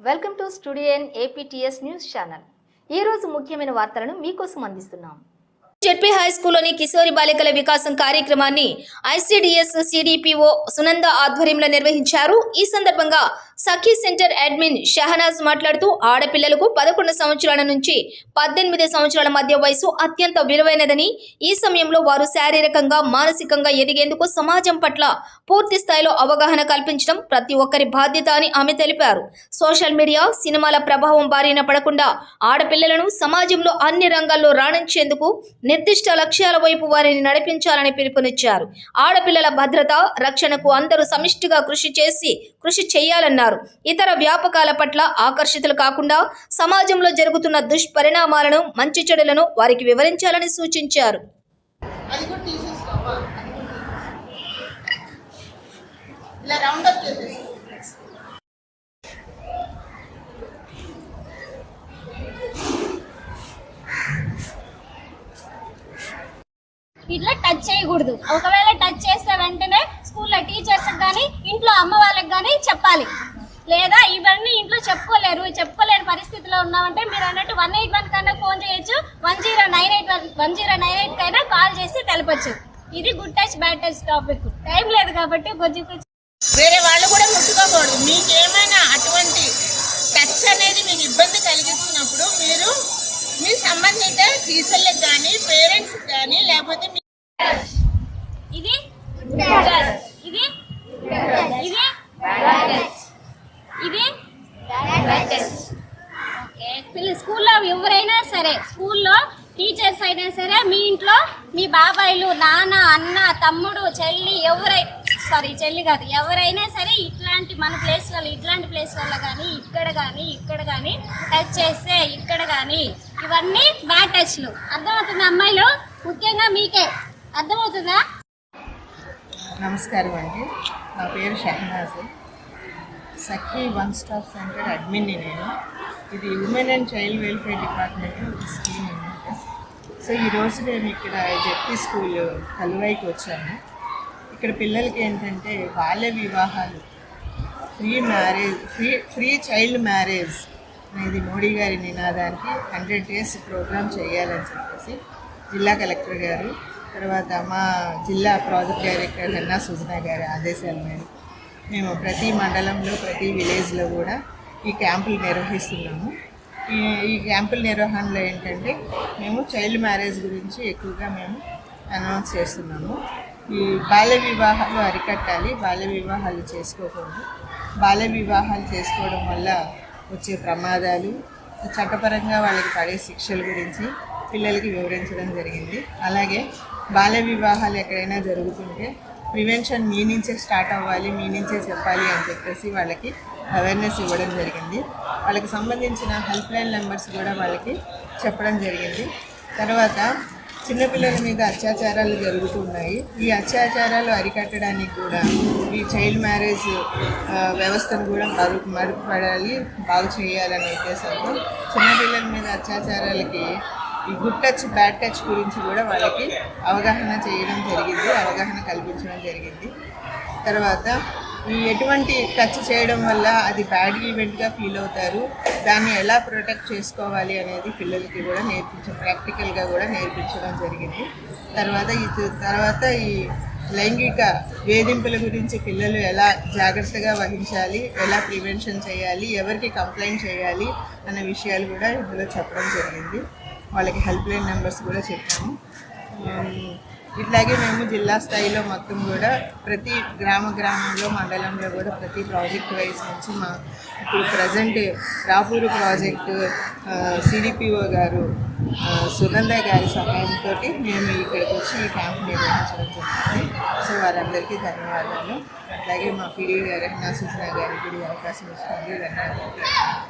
Welcome to studio N AP TS news channel. ఈ రోజు ముఖ్యమైన వార్తలను మీకోసం అందిస్తున్నాం. జెడ్పీ హై స్కూల్లోని కిశోరి బాలికల వికాసం కార్యక్రమాన్ని ఐసీడీఎస్ సిడిపిఓ సునంద ఆధ్వర్యంలో నిర్వహించారు. ఈ సందర్భంగా సఖీ సెంటర్ అడ్మిన్ షహనాజ్ మాట్లాడుతూ ఆడపిల్లలకు పదకొండు సంవత్సరాల నుంచి పద్దెనిమిది సంవత్సరాల మధ్య వయసు అత్యంత విలువైనదని ఈ సమయంలో వారు శారీరకంగా మానసికంగా ఎదిగేందుకు సమాజం పట్ల పూర్తి స్థాయిలో అవగాహన కల్పించడం ప్రతి ఒక్కరి బాధ్యత అని ఆమె తెలిపారు. సోషల్ మీడియా సినిమాల ప్రభావం బారిన పడకుండా ఆడపిల్లలను సమాజంలో అన్ని రంగాల్లో రాణించేందుకు నిర్దిష్ట లక్ష్యాల వైపు వారిని నడిపించాలని పిలుపునిచ్చారు. ఆడపిల్లల భద్రత రక్షణకు అందరూ సమిష్టిగా కృషి చేసి కృషి చేయాలన్నారు. ఇతర వ్యాపకాల పట్ల ఆకర్షితులు కాకుండా సమాజంలో జరుగుతున్న దుష్పరిణామాలను మంచి చెడులను వారికి వివరించాలని సూచించారు. ఇట్లా టచ్ చేయకూడదు. ఒకవేళ టచ్ చేస్తే వెంటనే స్కూల్లో టీచర్స్ కానీ ఇంట్లో అమ్మ వాళ్ళకి కానీ చెప్పాలి. లేదా ఇవన్నీ ఇంట్లో చెప్పుకోలేరు. చెప్పుకోలేని పరిస్థితిలో ఉన్నామంటే మీరు అన్నట్టు వన్ ఎయిట్ వన్ కన్నా ఫోన్ చేయొచ్చు. One zero nine eight one one zero nine eight కైనా కాల్ చేసి తెలపచ్చు. ఇది good touch bad touch topic time లేదు కాబట్టి కొంచెం వేరే వాళ్ళు కూడా ముట్టుకోకూడదు. మీకేమైనా అటువంటి టచ్ అనేది మీకు ఇబ్బంది కలిగిస్తున్నప్పుడు మీరు మీ సంబంధిత టీచర్లకు కానీ పేరెంట్స్ కానీ లేకపోతే మీ ఇది ఇది ఇది ఇది ఓకే పిల్ల స్కూల్లో ఎవరైనా సరే స్కూల్లో టీచర్స్ అయినా సరే మీ ఇంట్లో మీ బాబాయిలు నాన్న అన్న తమ్ముడు చెల్లి ఎవరై సారీ చెల్లి కాదు ఎవరైనా సరే ఇట్లాంటి మన ప్లేస్లలో ఇట్లాంటి ప్లేస్లలో కానీ ఇక్కడ కానీ ఇక్కడ కానీ టచ్ చేస్తే ఇక్కడ కానీ ఇవన్నీ బ్యాడ్ టచ్లు అర్థమవుతుంది అమ్మాయిలు? ముఖ్యంగా మీకే. అర్థమవుతుందా? నమస్కారం అండి. నా పేరు Shahnaz. Sakhi one stop center అడ్మిన్ని నేను. ఇది women and child welfare department ఒక స్కీమ్ అనమాట సో ఈరోజు నేను ఇక్కడ జెడ్పీ స్కూల్ కలువైకి వచ్చాను. ఇక్కడ పిల్లలకి ఏంటంటే బాల్య వివాహాలు free marriage free free child marriage అనేది మోడీ గారి నినాదానికి హండ్రెడ్ డేస్ ప్రోగ్రామ్ చేయాలని చెప్పేసి జిల్లా కలెక్టర్ గారు తర్వాత మా జిల్లా ప్రాజెక్ట్ డైరెక్టర్ హెన్నా సుజనా గారి ఆదేశాల మేరకు మేము ప్రతి మండలంలో ప్రతి విలేజ్లో కూడా ఈ క్యాంపులు నిర్వహిస్తున్నాము. ఈ ఈ క్యాంపుల నిర్వహణలో ఏంటంటే మేము చైల్డ్ మ్యారేజ్ గురించి ఎక్కువగా మేము అనౌన్స్ చేస్తున్నాము. ఈ బాల్య వివాహాలు అరికట్టాలి బాల్య వివాహాలు చేసుకోకూడదు. బాల్య వివాహాలు చేసుకోవడం వల్ల వచ్చే ప్రమాదాలు చట్టపరంగా వాళ్ళకి పడే శిక్షల గురించి పిల్లలకి వివరించడం జరిగింది. అలాగే బాల్య వివాహాలు ఎక్కడైనా జరుగుతుంటే ప్రివెన్షన్ మీ నుంచే స్టార్ట్ అవ్వాలి మీ నుంచే చెప్పాలి అని చెప్పేసి వాళ్ళకి అవేర్నెస్ ఇవ్వడం జరిగింది. వాళ్ళకి సంబంధించిన హెల్ప్ లైన్ నెంబర్స్ కూడా వాళ్ళకి చెప్పడం జరిగింది. తర్వాత చిన్నపిల్లల మీద అత్యాచారాలు జరుగుతున్నాయి ఈ అత్యాచారాలు అరికట్టడానికి కూడా ఈ చైల్డ్ మ్యారేజ్ వ్యవస్థను కూడా మరు మరుగుపడాలి బాగు చేయాలనే ఉద్దేశంతో చిన్నపిల్లల మీద అత్యాచారాలకి ఈ గుడ్ టచ్ బ్యాడ్ టచ్ గురించి కూడా వాళ్ళకి అవగాహన చేయడం జరిగింది అవగాహన కల్పించడం జరిగింది. తర్వాత ఈ ఎటువంటి టచ్ చేయడం వల్ల అది బ్యాడ్ ఈవెంట్గా ఫీల్ అవుతారు దాన్ని ఎలా ప్రొటెక్ట్ చేసుకోవాలి అనేది పిల్లలకి కూడా నేర్పించ ప్రాక్టికల్గా కూడా నేర్పించడం జరిగింది. తర్వాత ఈ తర్వాత ఈ లైంగిక వేధింపుల గురించి పిల్లలు ఎలా జాగ్రత్తగా వహించాలి ఎలా ప్రివెన్షన్ చేయాలి ఎవరికి కంప్లైంట్ చేయాలి అనే విషయాలు కూడా ఇందులో చెప్పడం జరిగింది. వాళ్ళకి హెల్ప్ లైన్ నెంబర్స్ కూడా చెప్పాము. ఇట్లాగే మేము జిల్లా స్థాయిలో మొత్తం కూడా ప్రతి గ్రామ గ్రామంలో మండలంలో కూడా ప్రతి ప్రాజెక్ట్ వైజ్ నుంచి మా ఇప్పుడు ప్రజెంట్ రాపూరు ప్రాజెక్టు సిడిపిఓ గారు సుగంధ గారి సహాయంతో మేము ఇక్కడికి వచ్చి ఈ క్యాంప్ నిర్వహించడం జరిగింది. సో వారందరికీ ధన్యవాదాలు. అలాగే మా పీడీ గారు నా సుజనా గారికి కూడా అవకాశం ఇచ్చినందుకు ధన్యవాదాలు.